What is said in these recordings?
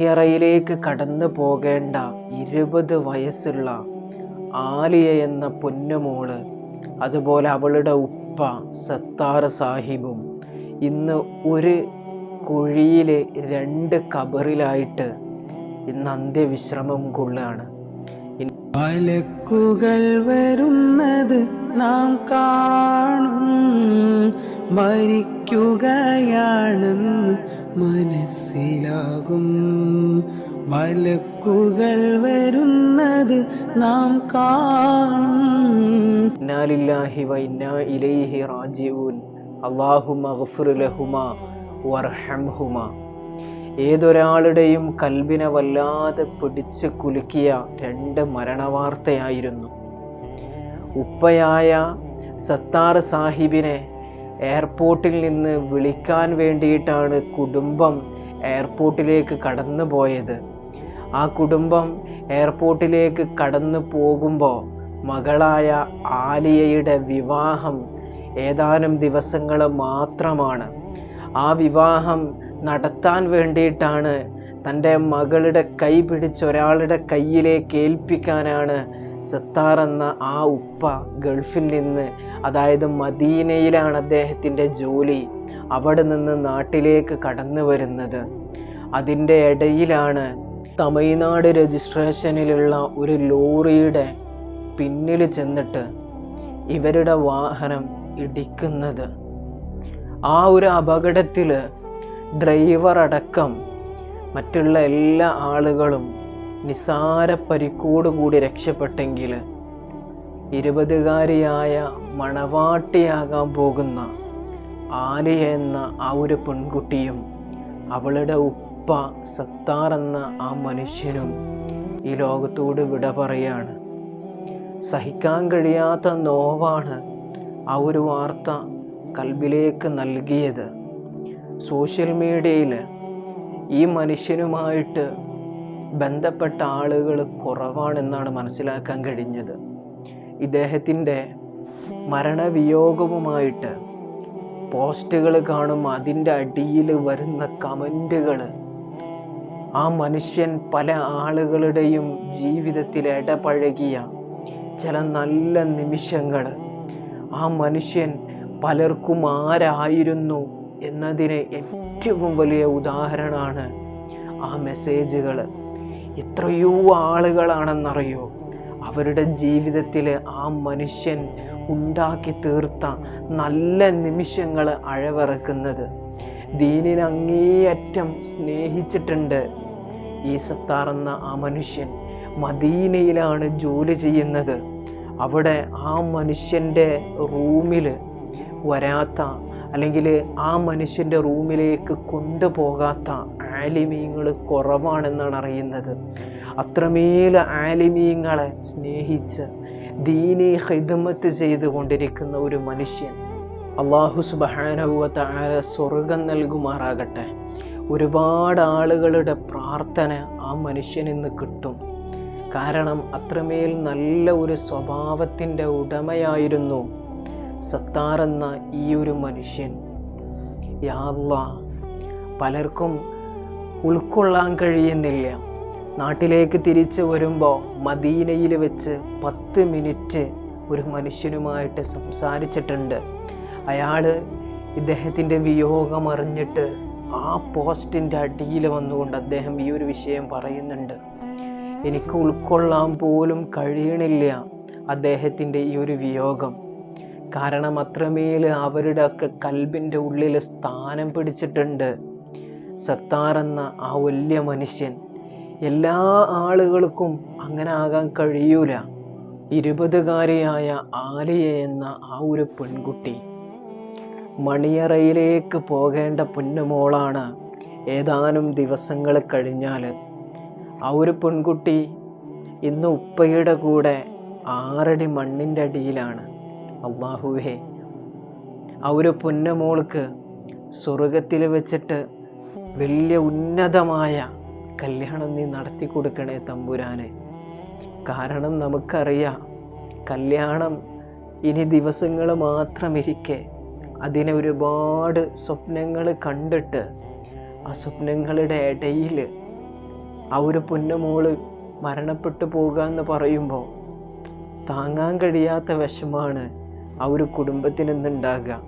യറയിലേക്ക് കടന്നു പോകേണ്ട ഇരുപത് വയസ്സുള്ള ആലിയ എന്ന പൊന്നുമോൾ അതുപോലെ അവളുടെ ഉപ്പ സത്താർ സാഹിബും ഇന്ന് ഒരു കുഴിയിലെ രണ്ട് കബറിലായിട്ട് ഇന്ന് അന്ത്യവിശ്രമം കൊള്ളുകയാണ്. മലക്കുകൾ വരുന്നത് നാം കാണും. മരിക്കുകയാണെന്ന് മനസ്സിലാകും. മലക്കുകൾ വരുന്നത് നാം കാണും. നാലില്ലാഹി വ ഇന്നാ ഇലൈഹി റാജിഊൻ. അല്ലാഹു മഗ്ഫിർ ലഹുമാ വർഹംഹുമാ ഏതൊരാളുടെയും കൽബിനെ വല്ലാതെ പിടിച്ച് കുലുക്കിയ രണ്ട് മരണവാർത്തയായിരുന്നു. ഉപ്പയായ സത്താർ സാഹിബിനെ എയർപോർട്ടിൽ നിന്ന് വിളിക്കാൻ വേണ്ടിയിട്ടാണ് കുടുംബം എയർപോർട്ടിലേക്ക് കടന്നു പോയത് ആ കുടുംബം എയർപോർട്ടിലേക്ക് കടന്നു പോകുമ്പോൾ മകളായ ആലിയയുടെ വിവാഹം ഏതാനും ദിവസങ്ങൾ മാത്രമാണ്. ആ വിവാഹം നടത്താൻ വേണ്ടിയിട്ടാണ് തന്റെ മകളുടെ കൈ പിടിച്ച് ഒരാളുടെ കയ്യിലേക്ക് ഏൽപ്പിക്കാനാണ് സത്താർ എന്ന ആ ഉപ്പ ഗൾഫിൽ നിന്ന് അതായത് മദീനയിലാണ് അദ്ദേഹത്തിന്റെ ജോലി അവിടെ നിന്ന് നാട്ടിലേക്ക് കടന്നു വരുന്നത്. അതിന്റെ ഇടയിലാണ് തമിഴ്നാട് രജിസ്ട്രേഷനിലുള്ള ഒരു ലോറിയുടെ പിന്നിൽ ചെന്നിട്ട് ഇവരുടെ വാഹനം ഇടിക്കുന്നത്. ആ ഒരു അപകടത്തിൽ ഡ്രൈവർ അടക്കം മറ്റുള്ള എല്ലാ ആളുകളും നിസാര പരിക്കോടുകൂടി രക്ഷപ്പെട്ടെങ്കിൽ ഇരുപതുകാരിയായ മണവാട്ടിയാകാൻ പോകുന്ന ആലിയ എന്ന ആ ഒരു പെൺകുട്ടിയും അവളുടെ ഉപ്പ സത്താർ എന്ന ആ മനുഷ്യനും ഈ ലോകത്തോട് വിട പറയാണ്. സഹിക്കാൻ കഴിയാത്ത നോവാണ് ആ ഒരു വാർത്ത കൽബിലേക്ക് നൽകിയത്. സോഷ്യൽ മീഡിയയിൽ ഈ മനുഷ്യനുമായിട്ട് ബന്ധപ്പെട്ട ആളുകൾ കുറവാണെന്നാണ് മനസ്സിലാക്കാൻ കഴിഞ്ഞത്. ഇദ്ദേഹത്തിന്റെ മരണവിയോഗവുമായിട്ട് പോസ്റ്റുകൾ കാണും അതിന്റെ അടിയിൽ വരുന്ന കമന്റുകൾ ആ മനുഷ്യൻ പല ആളുകളുടെയും ജീവിതത്തിൽ ഇടപഴകിയ ചില നല്ല നിമിഷങ്ങൾ ആ മനുഷ്യൻ പലർക്കും ആരായിരുന്നു? എന്നതിന് ഏറ്റവും വലിയ ഉദാഹരണമാണ് ആ മെസ്സേജുകൾ എത്രയോ ആളുകളാണെന്നറിയോ? അവരുടെ ജീവിതത്തിൽ ആ മനുഷ്യൻ ഉണ്ടാക്കി തീർത്ത നല്ല നിമിഷങ്ങൾ അഴവിറക്കുന്നത്. ദീനിനെ അങ്ങേയറ്റം സ്നേഹിച്ചിട്ടുണ്ട് ഈ സത്താർ എന്ന ആ മനുഷ്യൻ. മദീനയിലാണ് ജോലി ചെയ്യുന്നത്. അവിടെ ആ മനുഷ്യന്റെ റൂമിൽ വരാത്ത അല്ലെങ്കിൽ ആ മനുഷ്യന്റെ റൂമിലേക്ക് കൊണ്ടുപോകാത്ത ആലിമീങ്ങൾ കുറവാണെന്നാണ് അറിയുന്നത്. അത്രമേൽ ആലിമീങ്ങളെ സ്നേഹിച്ച് ദീനി ഹൈദമത്ത് ചെയ്തു കൊണ്ടിരിക്കുന്ന ഒരു മനുഷ്യൻ അള്ളാഹു സുബാനവുവത്ത ആരെ സ്വർഗം നൽകുമാറാകട്ടെ. ഒരുപാട് ആളുകളുടെ പ്രാർത്ഥന ആ മനുഷ്യനിന്ന് കിട്ടും. കാരണം അത്രമേൽ നല്ല ഒരു സ്വഭാവത്തിന്റെ ഉടമയായിരുന്നു സത്താർ എന്ന ഈ ഒരു മനുഷ്യൻ യാള്ള പലർക്കും ഉൾക്കൊള്ളാൻ കഴിയുന്നില്ല. നാട്ടിലേക്ക് തിരിച്ചു വരുമ്പോൾ മദീനയിൽ വെച്ച് പത്ത് മിനിറ്റ് ഒരു മനുഷ്യനുമായിട്ട് സംസാരിച്ചിട്ടുണ്ട്. അയാൾ ഇദ്ദേഹത്തിന്റെ വിയോഗം അറിഞ്ഞിട്ട് ആ പോസ്റ്റിന്റെ അടിയിൽ വന്നുകൊണ്ട് അദ്ദേഹം ഈ ഒരു വിഷയം പറയുന്നുണ്ട്. എനിക്ക് ഉൾക്കൊള്ളാൻ പോലും കഴിയണില്ല അദ്ദേഹത്തിന്റെ ഈ ഒരു വിയോഗം. കാരണം അത്രമേൽ അവരുടെ ഒക്കെ കൽബിന്റെ ഉള്ളിൽ സ്ഥാനം പിടിച്ചിട്ടുണ്ട്. സത്താർ എന്ന ആ വലിയ മനുഷ്യൻ എല്ലാ ആളുകൾക്കും അങ്ങനെ ആകാൻ കഴിയൂല. ഇരുപതുകാരിയായ ആലിയ എന്ന ആ ഒരു പെൺകുട്ടി മണിയറയിലേക്ക് പോകേണ്ട പൊന്നുമോളാണ് ഏതാനും ദിവസങ്ങൾ കഴിഞ്ഞാൽ. ആ ഒരു പെൺകുട്ടി ഇന്ന് ഉപ്പയുടെ കൂടെ ആറടി മണ്ണിന്റെ അടിയിലാണ്. അള്ളാഹുവേ ആ ഒരു പൊന്നമോൾക്ക് സ്വർഗത്തിൽ വെച്ചിട്ട് വലിയ ഉന്നതമായ കല്യാണം നീ നടത്തി കൊടുക്കണേ തമ്പുരാനെ. കാരണം നമുക്കറിയാം കല്യാണം ഇനി ദിവസങ്ങൾ മാത്രം ഇരിക്കെ അതിനെ ഒരുപാട് സ്വപ്നങ്ങൾ കണ്ടിട്ട് ആ സ്വപ്നങ്ങളുടെ ഇടയിൽ ആ ഒരു പൊന്നുമോൾ മരണപ്പെട്ടു പോകുക എന്ന് പറയുമ്പോൾ താങ്ങാൻ കഴിയാത്ത വിഷമാണ് ആ ഒരു കുടുംബത്തിന് ഇന്നുണ്ടാകുക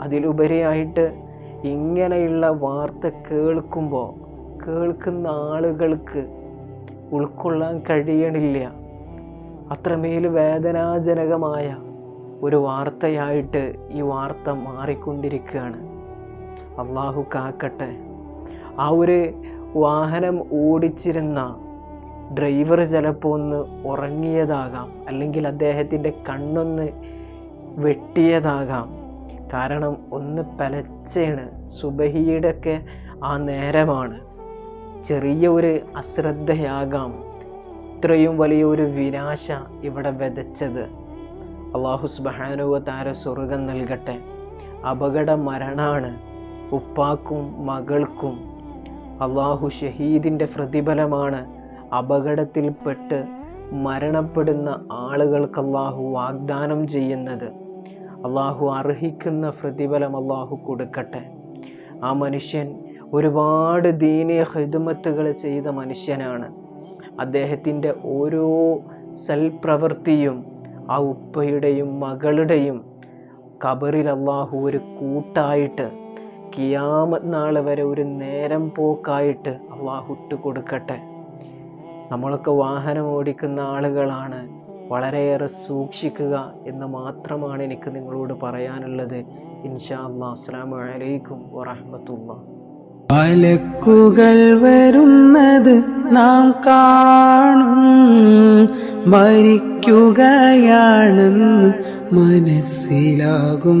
അതിലുപരിയായിട്ട് ഇങ്ങനെയുള്ള വാർത്ത കേൾക്കുമ്പോൾ കേൾക്കുന്ന ആളുകൾക്ക് ഉൾക്കൊള്ളാൻ കഴിയണില്ല. അത്രമേൽ വേദനാജനകമായ ഒരു വാർത്തയായിട്ട് ഈ വാർത്ത മാറിക്കൊണ്ടിരിക്കുകയാണ്. അള്ളാഹു കാക്കട്ടെ. ആ ഒരു വാഹനം ഓടിച്ചിരുന്ന ഡ്രൈവർ ചിലപ്പോൾ ഒന്ന് ഉറങ്ങിയതാകാം. അല്ലെങ്കിൽ അദ്ദേഹത്തിന്റെ കണ്ണൊന്ന് വെട്ടിയതാകാം. കാരണം ഒന്ന് പലച്ചയാണ്. സുബഹിയുടെ ഒക്കെ ആ നേരമാണ്. ചെറിയ ഒരു അശ്രദ്ധയാകാം. ഇത്രയും വലിയൊരു വിനാശ ഇവിടെ വിതച്ചത്. അള്ളാഹു സുബാനുവ താര സ്വർഗം നൽകട്ടെ. അപകട മരണാണ് ഉപ്പാക്കും മകൾക്കും. അള്ളാഹു ഷഹീദിന്റെ പ്രതിഫലമാണ് അപകടത്തിൽപ്പെട്ട് മരണപ്പെടുന്ന ആളുകൾക്ക് അള്ളാഹു വാഗ്ദാനം ചെയ്യുന്നത്. അള്ളാഹു അർഹിക്കുന്ന പ്രതിഫലം അള്ളാഹു കൊടുക്കട്ടെ. ആ മനുഷ്യൻ ഒരുപാട് ദീനീയ ഹിദമത്തുകൾ ചെയ്ത മനുഷ്യനാണ്. അദ്ദേഹത്തിന്റെ ഓരോ സൽപ്രവൃത്തിയും ആ ഉപ്പയുടെയും മകളുടെയും കബറിൽ അള്ളാഹു ഒരു കൂട്ടായിട്ട് കിയാമത് നാൾ വരെ ഒരു നേരം പോക്കായിട്ട് അള്ളാഹു ഇട്ട് കൊടുക്കട്ടെ നമ്മളൊക്കെ വാഹനം ഓടിക്കുന്ന ആളുകളാണ്. വളരെയേറെ സൂക്ഷിക്കുക എന്ന് മാത്രമാണ് എനിക്ക് നിങ്ങളോട് പറയാനുള്ളത്. ഇൻഷാ അല്ലാ വലൈക്കും വറഹമത്തുള്ള മലക്കുകൾ വരുന്നത് നാം കാണും. മരിക്കുകയാണെന്ന് മനസ്സിലാകും.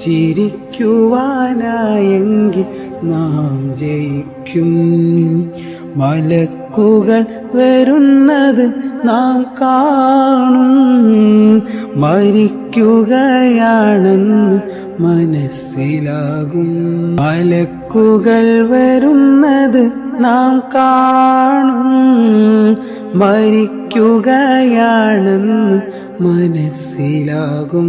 ചിരിക്കുവാനായെങ്കിൽ നാം ജയിക്കും. മലക്കുകൾ വരുന്നത് നാം കാണും. മരിക്കുകയാണെന്ന് മനസ്സിലാകും. മലക്കുകൾ വരുന്നത് നാം കാണും. മരിക്കുകയാണെന്ന് മനസ്സിലാകും.